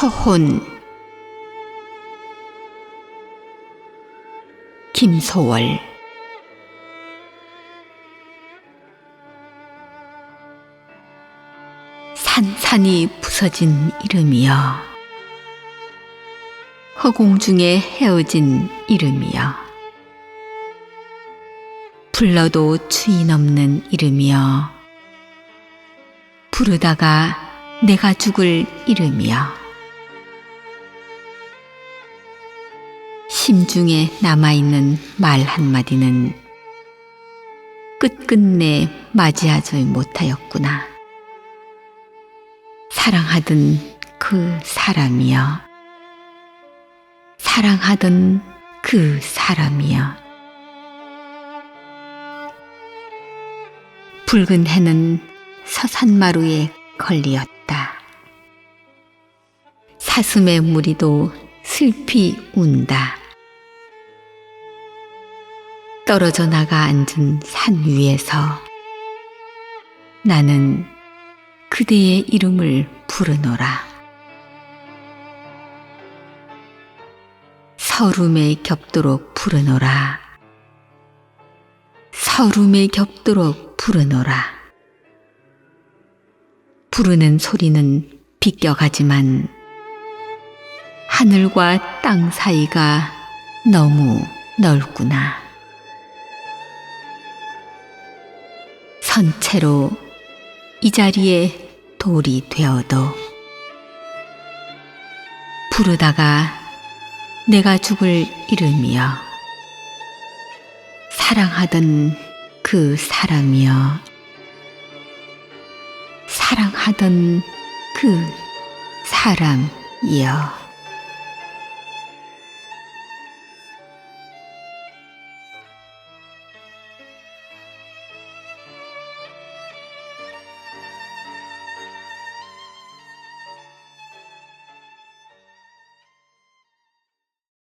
초혼 김소월. 산산이 부서진 이름이여. 허공 중에 헤어진 이름이여. 불러도 주인 없는 이름이여. 부르다가 내가 죽을 이름이여 심중에 남아있는 말 한마디는 끝끝내 맞이하지 못하였구나. 사랑하던 그 사람이여. 사랑하던 그 사람이여. 붉은 해는 서산마루에 걸리었다. 사슴의 무리도 슬피 운다. 떨어져 나가 앉은 산 위에서 나는 그대의 이름을 부르노라. 서름에 겹도록 부르노라. 서름에 겹도록 부르노라. 부르는 소리는 비껴가지만 하늘과 땅 사이가 너무 넓구나. 선체로 이 자리에 돌이 되어도 부르다가 내가 죽을 이름이여 사랑하던 그 사람이여 사랑하던 그 사람이여